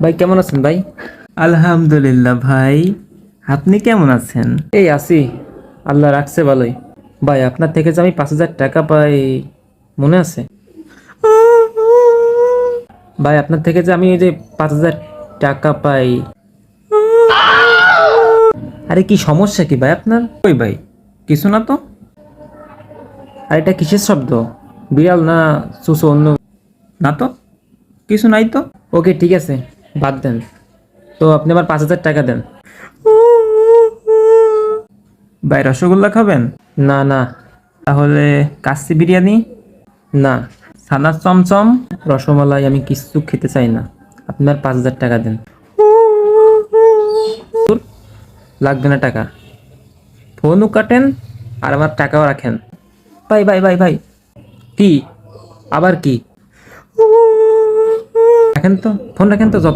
ভাই কেমন আছেন ভাই? আলহামদুলিল্লাহ ভাই। আপনি কেমন আছেন? এই আছি। আল্লাহ রাখছে ভালোই। ভাই আপনার থেকে যে আমি পাঁচ হাজার টাকা পাই মনে আছে? ভাই আপনার থেকে যে আমি ওই যে পাঁচ হাজার টাকা পাই। আরে কি সমস্যা কি ভাই আপনার? ওই ভাই? কিছু না তো? আর এটা কিসের শব্দ? বিড়াল না সুসো অন্য? না তো? কিছু নাই তো? ওকে ঠিক আছে। বাদ দেন। তো আপনি আবার পাঁচ হাজার টাকা দেন। ভাই রসগোল্লা খাবেন? না না। তাহলে কাচ্চি বিরিয়ানি? না। সাদা চমচম রসমালাই আমি কিছু খেতে চাই না। আপনার পাঁচ হাজার টাকা দেন। লাগবে না টাকা। ফোনও কাটেন আর আমার টাকাও রাখেন। ভাই ভাই ভাই ভাই। কি? আবার কি? রাখেন তো ফোন রাখেন তো যত